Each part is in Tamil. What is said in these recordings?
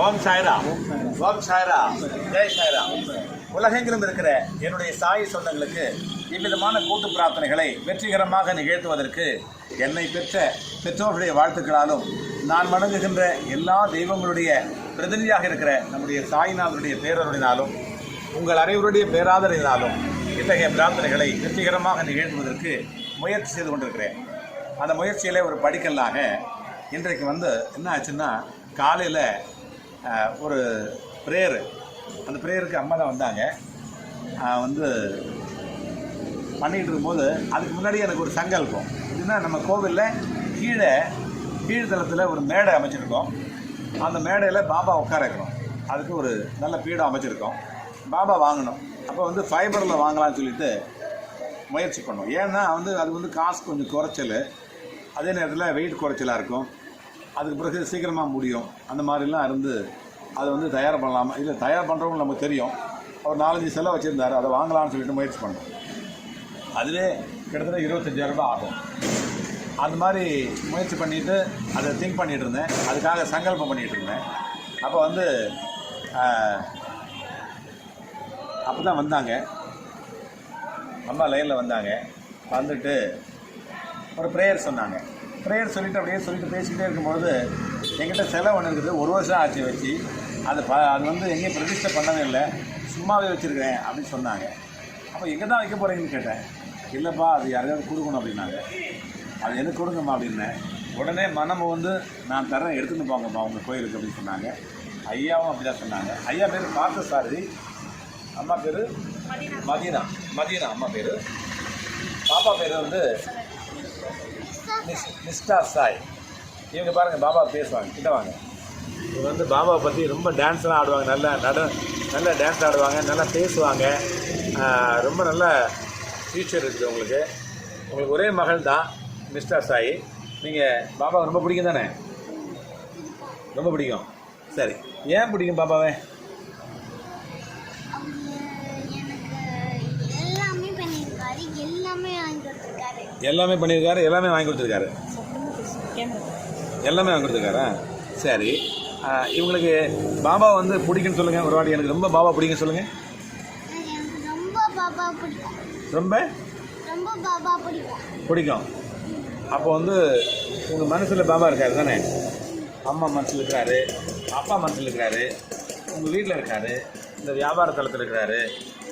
ஓம் சாய்ரா ஓம் சாய்ரா ஜெய் சாய்ரா உலகெங்கிலும் இருக்கிற என்னுடைய சாய் சொந்தங்களுக்கு இவ்விதமான கூட்டு பிரார்த்தனைகளை வெற்றிகரமாக நிகழ்த்துவதற்கு என்னை பெற்ற பெற்றோர்களுடைய வாழ்த்துக்களாலும் நான் வணங்குகின்ற எல்லா தெய்வங்களுடைய பிரதிநிதியாக இருக்கிற நம்முடைய சாய்நாதனுடைய பேரருளினாலும் உங்கள் அனைவருடைய பேராதரினாலும் இத்தகைய பிரார்த்தனைகளை வெற்றிகரமாக நிகழ்த்துவதற்கு முயற்சி செய்து கொண்டிருக்கிறேன். அந்த முயற்சியிலே ஒரு படிக்கல்லாக இன்றைக்கு வந்து என்ன ஆச்சுன்னா காலையில் ஒரு ப்ரேயரு அந்த ப்ரேயருக்கு அம்மா தான் வந்தாங்க. வந்து பண்ணிகிட்டு இருக்கும்போது அதுக்கு முன்னாடி எனக்கு ஒரு சங்கல்பம். இதுனா நம்ம கோவிலில் கீழே கீழ்த்தளத்தில் ஒரு மேடை அமைச்சிருக்கோம். அந்த மேடையில் பாபா உட்கார வைக்கணும். அதுக்கு ஒரு நல்ல பீடம் அமைச்சிருக்கோம். பாபா வாங்கணும். அப்போ வந்து ஃபைபரில் வாங்கலாம்னு சொல்லிட்டு முயற்சி பண்ணோம். ஏன்னா வந்து அது வந்து காசு கொஞ்சம் குறைச்சல். அதே நேரத்தில் வெயிட் குறைச்சலாக இருக்கும். அதுக்கு பிறகு சீக்கிரமாக முடியும். அந்த மாதிரிலாம் இருந்து அதை வந்து தயார் பண்ணலாமா? இல்லை தயார் பண்ணுறவங்க நமக்கு தெரியும். அவர் நாலஞ்சு செலவு வச்சுருந்தார். அதை வாங்கலாம்னு சொல்லிட்டு முயற்சி பண்ணோம். அதுவே கிட்டத்தட்ட இருபத்தஞ்சாயிரம் ரூபாய் ஆகும். அந்த மாதிரி முயற்சி பண்ணிவிட்டு அதை திங்க் பண்ணிகிட்டு இருந்தேன். அதுக்காக சங்கல்பம் பண்ணிகிட்டு இருந்தேன். அப்போ வந்து அப்போ தான் வந்தாங்க. அம்மா லைனில் வந்தாங்க. வந்துட்டு ஒரு ப்ரேயர் சொன்னாங்க. ப்ரேயர் சொல்லிட்டு அப்படியே சொல்லிட்டு பேசிக்கிட்டே இருக்கும்பொழுது என்கிட்ட செலவு ஒன்று இருக்குது. ஒரு வருஷம் ஆச்சு வச்சு. அது ப அது வந்து எங்கேயும் பிரதிஷ்டை பண்ணவே இல்லை. சும்மாவே வச்சுருக்கிறேன் அப்படின்னு சொன்னாங்க. அப்போ எங்கே தான் வைக்க போகிறீங்கன்னு கேட்டேன். இல்லைப்பா அது யாரையாவது கொடுக்கணும் அப்படின்னாங்க. அது எனக்கு கொடுங்கம்மா அப்படின்னேன் உடனே மனம் வந்து நான் தரேன் எடுத்துன்னு போங்கம்மா உங்கள் கோயிலுக்கு அப்படின்னு சொன்னாங்க. ஐயாவும் அப்படி தான் சொன்னாங்க. ஐயா பேர் பார்த்தசாரதி அம்மா பேர் மதீனா. மதீனா அம்மா பேர். பாப்பா பேர் வந்து நிஷ்டா சாய். இவங்க பாருங்கள் பாபா பேசுவாங்க. கிட்ட வாங்க. இவங்க வந்து பாபாவை பற்றி ரொம்ப டான்ஸ்லாம் ஆடுவாங்க. நல்லா நட நல்லா டான்ஸ் ஆடுவாங்க. நல்லா பேசுவாங்க. ரொம்ப நல்ல ஃபியூச்சர் இருக்குது உங்களுக்கு. உங்களுக்கு ஒரே மகள் தான் மிஸ்டர் சாய். நீங்கள் பாபாவை ரொம்ப பிடிக்கும் தானே? ரொம்ப பிடிக்கும். சரி. ஏன் பிடிக்கும் பாபாவை? எல்லாமே பண்ணியிருக்காரு எல்லாமே வாங்கி கொடுத்துருக்காரு. எல்லாமே வாங்கி கொடுத்துருக்காரா? சரி. இவங்களுக்கு பாபா வந்து பிடிக்குன்னு சொல்லுங்கள் ஒரு வாட்டி எனக்கு ரொம்ப பாபா பிடிக்கும் சொல்லுங்கள் ரொம்ப? பாபா பிடிக்கும். ரொம்ப ரொம்ப பாபா பிடிக்கும் பிடிக்கும் அப்போ வந்து உங்கள் மனசில் பாபா இருக்காரு தானே? அம்மா மனசில் இருக்கிறாரு அப்பா மனசில் இருக்கிறாரு உங்கள் வீட்டில் இருக்காரு இந்த வியாபார தளத்தில் இருக்கிறாரு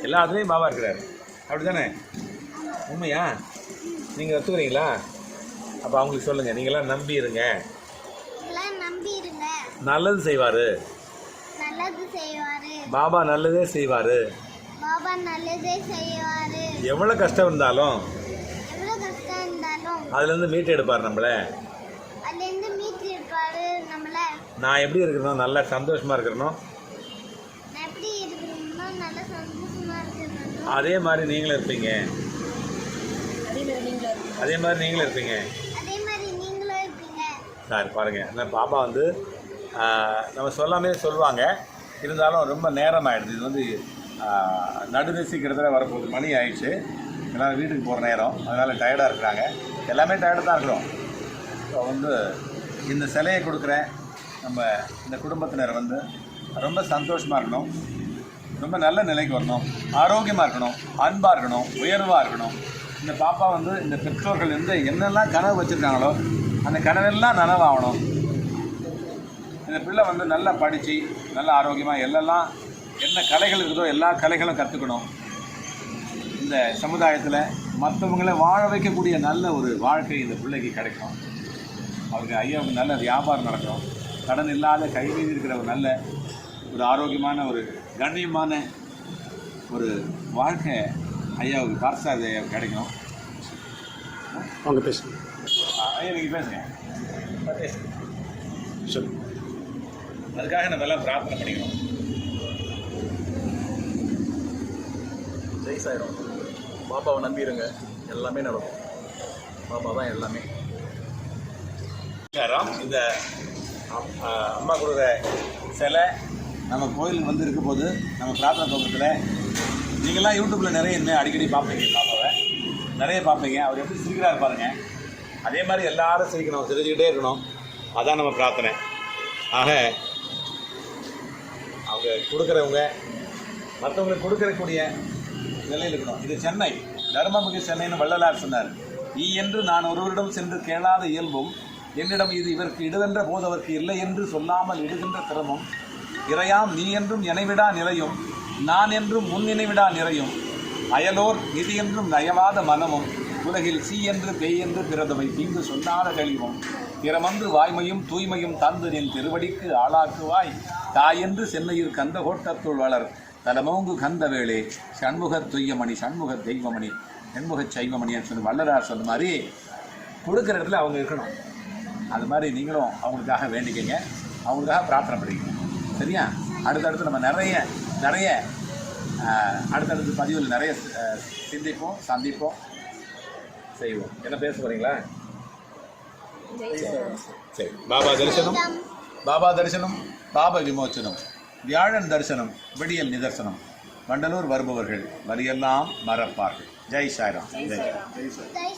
எல்லாத்துலேயும் பாபா இருக்கிறாரு. அப்படி தானே உண்மையா? நீங்கள் ஒத்துக்கிறீங்களா? அப்போ அவங்களுக்கு சொல்லுங்கள் நீங்களாம் நம்பி இருங்க. எல்லாம் நம்பி இருங்க. நல்லது செய்வார். நல்லது செய்வாரு. பாபா நல்லதே செய்வார். பாபா நல்லதே செய்வாரு. எவ்வளோ கஷ்டம் இருந்தாலும் எவ்வளோ கஷ்டம் இருந்தாலும் அதுலேருந்து மீட்டு எடுப்பார் நம்மளை. அதுலேருந்து மீட்டு இருப்பாரு நம்மள. நான் எப்படி இருக்கிறனோ நல்லா சந்தோஷமாக இருக்கிறனோ நான் எப்படி இருக்கணும்னா நல்ல சந்தோஷமா இருக்கணும் அதே மாதிரி நீங்களும் இருப்பீங்க. அதே மாதிரி நீங்களும் இருப்பீங்க. சார் பாருங்கள் அந்த பாப்பா வந்து நம்ம சொல்லாமே சொல்லுவாங்க. இருந்தாலும் ரொம்ப நேரம் ஆகிடுது இது வந்து நடுநிசி கிட்டத்தட்ட வரப்போகுது. மணி ஆயிடுச்சு. எல்லோரும் வீட்டுக்கு போகிற நேரம். அதனால் டயர்டாக இருக்கிறாங்க. எல்லாமே டயர்டாக தான் இருக்கிறோம். இப்போ வந்து இந்த சிலையை கொடுக்குற நம்ம இந்த குடும்பத்தினர் வந்து ரொம்ப சந்தோஷமாக இருக்கணும். ரொம்ப நல்ல நிலைக்கு வரணும். ஆரோக்கியமாக இருக்கணும். அன்பாக இருக்கணும். உயர்வாக இருக்கணும். இந்த பாப்பா வந்து இந்த பெற்றோர்கள் வந்து என்னெல்லாம் கனவு வச்சுருக்காங்களோ அந்த கனவெல்லாம் நனவாகணும். இந்த பிள்ளை வந்து நல்லா படித்து நல்லா ஆரோக்கியமாக எல்லாம் என்ன கலைகள் இருக்குதோ எல்லா கலைகளும் கற்றுக்கணும் இந்த சமுதாயத்தில் மற்றவங்களை வாழ வைக்கக்கூடிய நல்ல ஒரு வாழ்க்கை இந்த பிள்ளைக்கு கிடைக்கும். அவருக்கு ஐயாவுக்கு நல்ல வியாபாரம் நடக்கும். கடன் இல்லாத கை மீது இருக்கிற ஒரு நல்ல ஒரு ஆரோக்கியமான ஒரு கண்ணியமான ஒரு வாழ்க்கை ஐயாவுக்கு பார்சாதி ஐயாவுக்கு கிடைக்கும் அவங்க பேசுங்க. ஆ, ஐயா நீங்கள் பேசுங்க. சொல்லு அதுக்காக நம்ம எல்லாம் பிரார்த்தனை பண்ணிக்கணும். ஜெய் சாயிரும். பாபாவை நம்பிடுங்க எல்லாமே நடக்கும். பாபா தான் எல்லாமே. ராம் இந்த அம்மா கொடுக்குற சிலை நம்ம கோயிலுக்கு வந்து இருக்க போது நம்ம பிரார்த்தனை தோட்டத்தில் நீங்களாம் யூடியூப்பில் நிறைய இன்னும் அடிக்கடி பார்ப்பீங்க பாப்பாவை நிறைய பார்ப்பீங்க. அவர் எப்படி சிரிக்கிறார் பாருங்க. அதே மாதிரி எல்லாரும் சிரிக்கணும் சிரிச்சுக்கிட்டே இருக்கணும். அதான் நம்ம பிரார்த்தனை. ஆக அவங்க கொடுக்குறவங்க மற்றவங்களுக்கு கொடுக்கறக்கூடிய நிலையில் இருக்கணும். இது சென்னை. தர்மமிகு சென்னைன்னு வள்ளலார் சொன்னார். நீ என்று நான் ஒருவரிடம் சென்று கேளாத இயல்பும் என்னிடம் இது இவருக்கு இடுகின்ற போது அவருக்கு இல்லை என்று சொல்லாமல் இடுகின்ற திறமும் இறையாம் நீ என்றும் நினைவிடா நிலையும். நான் என்றும் முன்னினைவிடா நிறையும். அயலோர் நிதி என்றும் நயவாத மனமும். உலகில் சீ என்று பெய் என்று பிறந்தவை தீங்கு சொன்னாத தெளிவும் திறமன்று வாய்மையும் தூய்மையும் தந்து நின் திருவடிக்கு ஆளாக்குவாய். தாயென்று சென்னையில் கந்த கோட்டத்துள் வளர். தலமோங்கு கந்த வேளே. சண்முக துய்யமணி சண்முக தெய்வமணி. சண்முக சைவமணின்னு சொல்லி வல்லரார் சொன்ன மாதிரி கொடுக்குற இடத்துல அவங்க இருக்கணும். அது மாதிரி நீங்களும் அவங்களுக்காக வேண்டிக்கங்க. அவங்களுக்காக பிரார்த்தனை பண்ணிக்கங்க. சரியா? அடுத்தடுத்து நம்ம நிறைய நிறைய அடுத்தடுத்த பதிவில் நிறைய சிந்திப்போம் சந்திப்போம் செய்வோம். என்ன பேச போறீங்களா? சரி. பாபா தரிசனம். பாபா தரிசனம் பாப விமோச்சனம் வியாழன் தரிசனம் விடியல் நிதர்சனம் வண்டலூர் வருபவர்கள் வரியெல்லாம் மறப்பார்கள். ஜெய் சாய்ராம். ஜெய் ஜெய்